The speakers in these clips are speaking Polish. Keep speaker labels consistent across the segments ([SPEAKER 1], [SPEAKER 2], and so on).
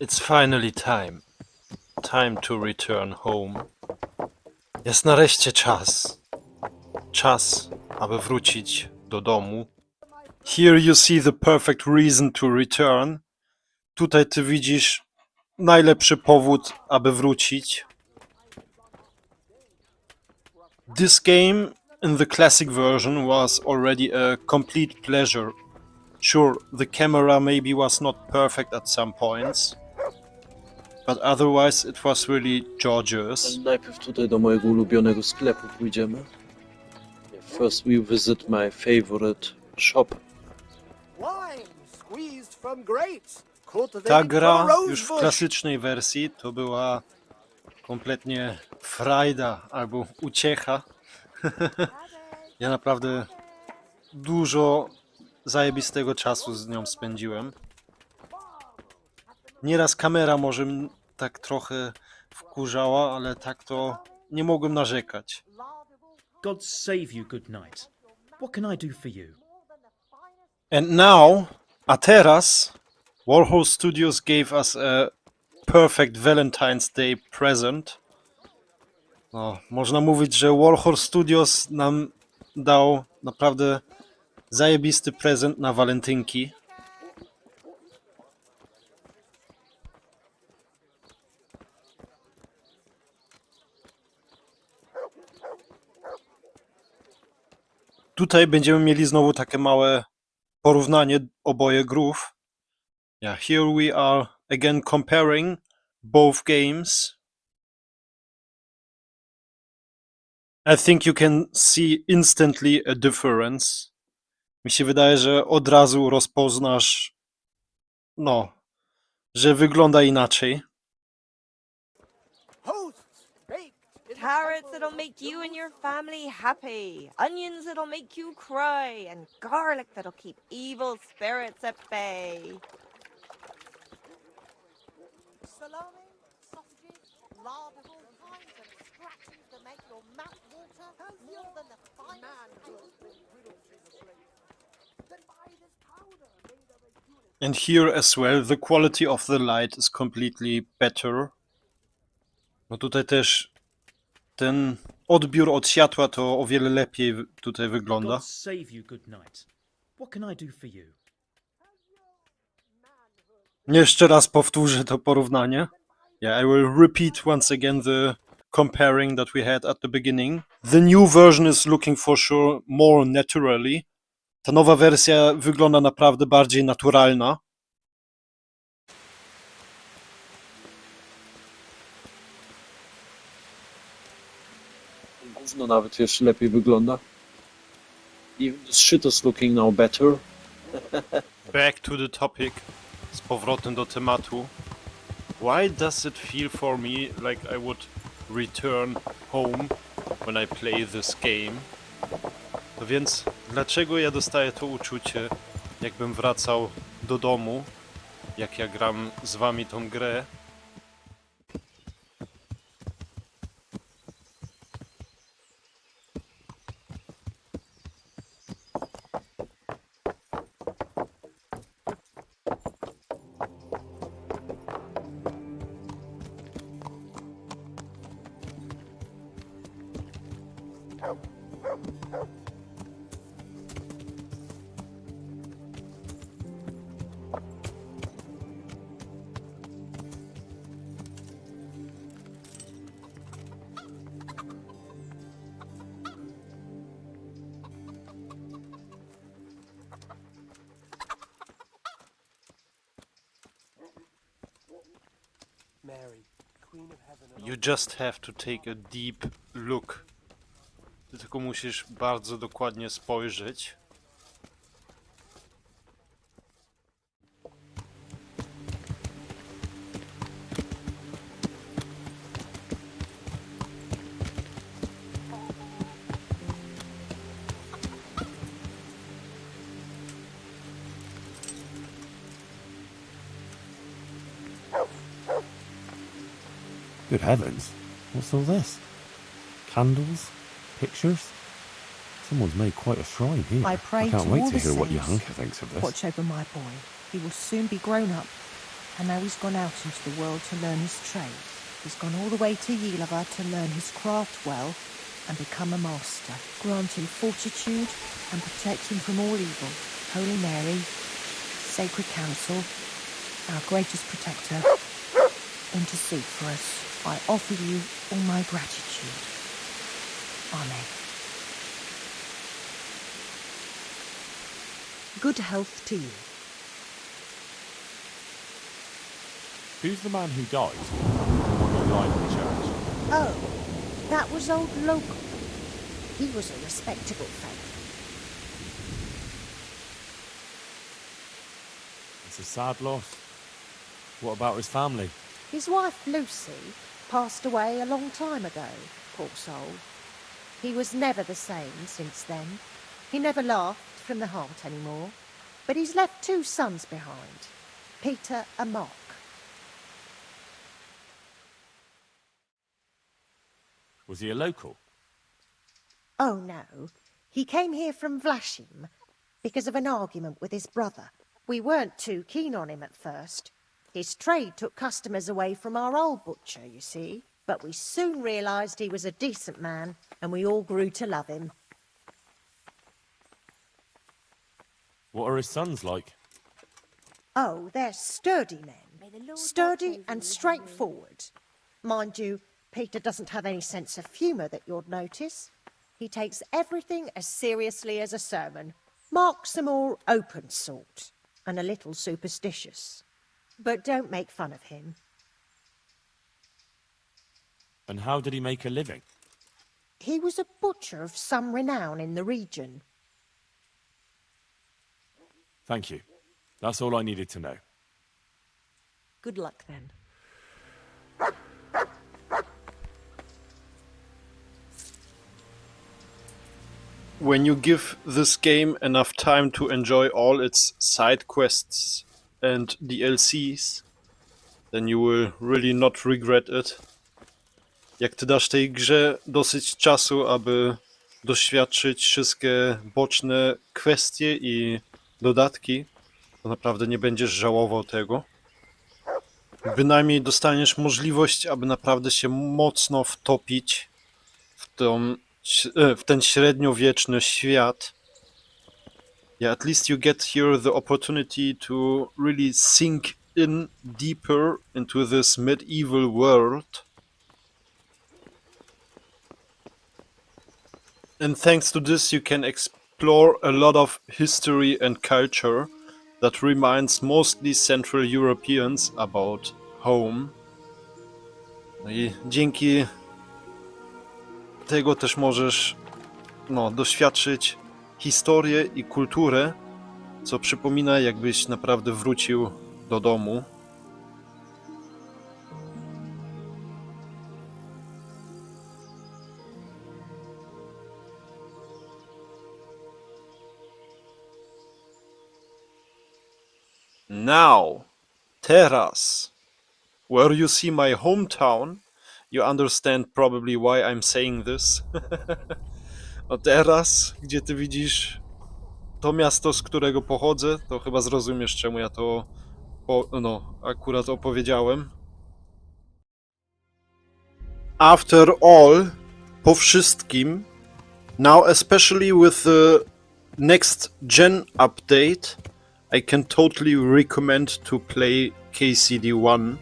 [SPEAKER 1] It's finally time. Time to return home. Jest nareszcie czas. Czas, aby wrócić do domu. Here you see the perfect reason to return. Tutaj ty widzisz najlepszy powód, aby wrócić. This game in the classic version was already a complete pleasure. Sure, the camera maybe was not perfect at some points, but otherwise it was really gorgeous.
[SPEAKER 2] Najpierw tutaj do mojego ulubionego sklepu pójdziemy. First we visit my favorite shop.
[SPEAKER 3] Wine squeezed from grapes. Cultivated
[SPEAKER 1] Ta gra już w klasycznej wersji to była kompletnie frajda albo uciecha. ja naprawdę dużo zajebistego czasu z nią spędziłem. Nieraz kamera może tak trochę wkurzała, ale tak to nie mogłem narzekać.
[SPEAKER 4] God save you, good knight. What can I do for you?
[SPEAKER 1] And now, a teraz, Warhol Studios gave us a perfect Valentine's Day present. No, można mówić, że Warhol Studios nam dał naprawdę zajebisty prezent na walentynki. Tutaj będziemy mieli znowu takie małe porównanie oboje grów. Yeah, here we are again comparing both games. I think you can see instantly a difference. Mi się wydaje, że od razu rozpoznasz, no, że wygląda inaczej.
[SPEAKER 5] Carrots that'll make you and your family happy. Onions that'll make you cry. And garlic that'll keep evil spirits at bay.
[SPEAKER 3] Salami, sausages, lard of all kinds, and extractions that make your mouth water more than the finest cake. Then buy this powder made of a unit.
[SPEAKER 1] And here as well, the quality of the light is completely better. No tutaj też ten odbiór od światła to o wiele lepiej tutaj wygląda.
[SPEAKER 4] God save you, good knight. What can I do for you?
[SPEAKER 1] Jeszcze raz powtórzę to porównanie. Yeah, I will repeat once again the comparing that we had at the beginning. The new version is looking for sure more naturally. Ta nowa wersja wygląda naprawdę bardziej naturalna.
[SPEAKER 2] Gówno nawet jeszcze lepiej wygląda. Even the shit is looking now better.
[SPEAKER 1] Back to the topic. Z powrotem do tematu. Why does it feel for me like I would return home when I play this game? No więc, dlaczego ja dostaję to uczucie, jakbym wracał do domu, jak ja gram z wami tą grę?
[SPEAKER 3] Mary, Queen of
[SPEAKER 1] You just have to take a deep look. Ty tylko musisz bardzo dokładnie spojrzeć.
[SPEAKER 6] Good heavens. What's all this? Candles? Pictures? Someone's made quite a shrine here.
[SPEAKER 7] I pray I
[SPEAKER 6] can't
[SPEAKER 7] to
[SPEAKER 6] wait to hear what
[SPEAKER 7] saints.
[SPEAKER 6] Johanka thinks of this.
[SPEAKER 7] Watch over my boy. He will soon be grown up, and now he's gone out into the world to learn his trade. He's gone all the way to Yilava to learn his craft well and become a master. Grant him fortitude and protect him from all evil. Holy Mary, Sacred Council, our greatest protector, intercede for us. I offer you all my gratitude. Amen. Good health to you.
[SPEAKER 6] Who's the man who died? The who lied the church.
[SPEAKER 7] Oh, that was old Local. He was a respectable fellow.
[SPEAKER 6] It's a sad loss. What about his family?
[SPEAKER 7] His wife Lucy passed away a long time ago, poor soul. He was never the same since then. He never laughed from the heart anymore. But he's left two sons behind, Peter and Mark.
[SPEAKER 6] Was he a local?
[SPEAKER 7] Oh no, he came here from Vlashim because of an argument with his brother. We weren't too keen on him at first. His trade took customers away from our old butcher, you see. But we soon realised he was a decent man, and we all grew to love him.
[SPEAKER 6] What are his sons like?
[SPEAKER 7] Oh, they're sturdy men. Sturdy and straightforward. Mind you, Peter doesn't have any sense of humour that you'd notice. He takes everything as seriously as a sermon. Mark's a more open sort, and a little superstitious. But don't make fun of him.
[SPEAKER 6] And how did he make a living?
[SPEAKER 7] He was a butcher of some renown in the region.
[SPEAKER 6] Thank you. That's all I needed to know.
[SPEAKER 7] Good luck then.
[SPEAKER 1] when you give this game enough time to enjoy all its side quests and DLCs, then you will really not regret it. Jak ty dasz tej grze dosyć czasu, aby doświadczyć wszystkie boczne kwestie i dodatki, to naprawdę nie będziesz żałował tego. Bynajmniej dostaniesz możliwość, aby naprawdę się mocno wtopić w tą w ten średniowieczny świat. Yeah, at least you get here the opportunity to really sink in deeper into this medieval world. And thanks to this, you can explore a lot of history and culture that reminds mostly Central Europeans about home. I dzięki tego też możesz no, doświadczyć historię i kulturę, co przypomina, jakbyś naprawdę wrócił do domu. Now, teraz, where you see my hometown, you understand probably why I'm saying this. no teraz, gdzie ty widzisz to miasto, z którego pochodzę, to chyba zrozumiesz, czemu ja to po, no, akurat opowiedziałem. After all, po wszystkim, now especially with the next gen update, I can totally recommend to play KCD1.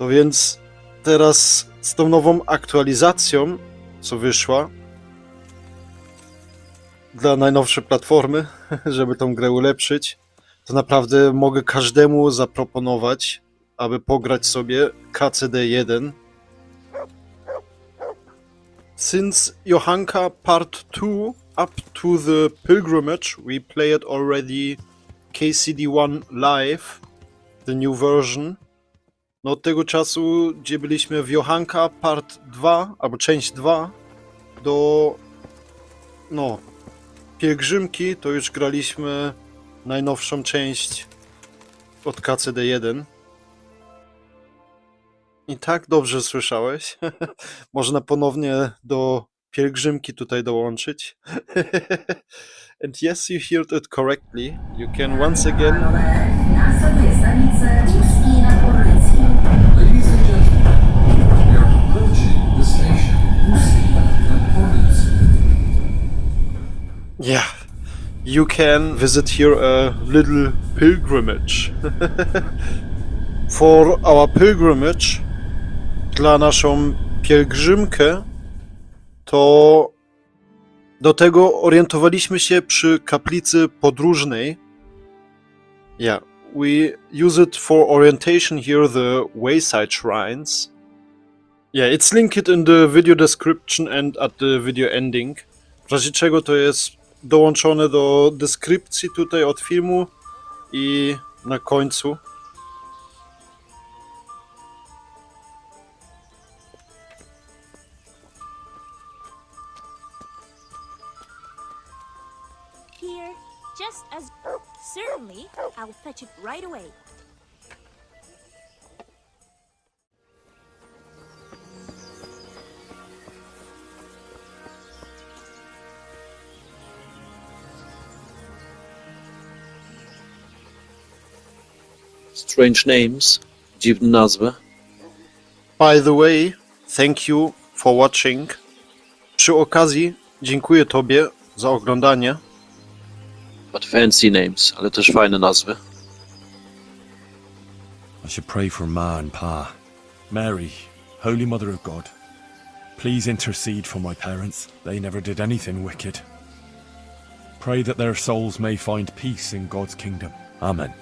[SPEAKER 1] No więc teraz z tą nową aktualizacją, co wyszła dla najnowszej platformy, żeby tą grę ulepszyć, to naprawdę mogę każdemu zaproponować, aby pograć sobie KCD1. Since Johanka Part 2 up to the pilgrimage, we played already KCD1 Live, the new version. No od tego czasu, gdzie byliśmy w Johanka Part 2, albo część 2, do no, pielgrzymki, to już graliśmy najnowszą część od KCD1. I tak dobrze słyszałeś. Można ponownie do pielgrzymki tutaj dołączyć. And yes, you heard it correctly. You can once again
[SPEAKER 8] Na sobie stanice Łuski na Korlyckiej.
[SPEAKER 9] Ladies and gentlemen, we are approaching the station Łuski and Pornicki.
[SPEAKER 1] Yeah, you can visit here a little pilgrimage. For our pilgrimage, dla naszą pielgrzymkę, to do tego orientowaliśmy się przy kaplicy podróżnej. Yeah, we use it for orientation here, the wayside shrines. Yeah, it's linked in the video description and at the video ending. W razie czego to jest dołączone do deskrypcji tutaj od filmu i na końcu.
[SPEAKER 10] Here, just as. Certainly, I'll fetch it right away.
[SPEAKER 2] Strange names, dziwne nazwy.
[SPEAKER 1] By the way, thank you for watching. Przy okazji, dziękuję Tobie za oglądanie.
[SPEAKER 2] But fancy names, ale też fajne nazwy.
[SPEAKER 11] I should pray for Ma and Pa. Mary, Holy Mother of God, please intercede for my parents. They never did anything wicked. Pray that their souls may find peace in God's kingdom. Amen.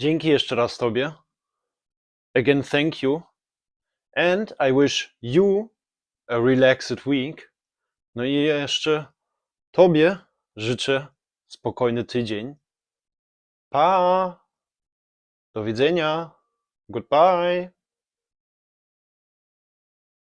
[SPEAKER 1] Dzięki jeszcze raz Tobie. Again, thank you. And I wish you a relaxed week. No i jeszcze Tobie życzę spokojny tydzień. Pa! Do widzenia. Goodbye.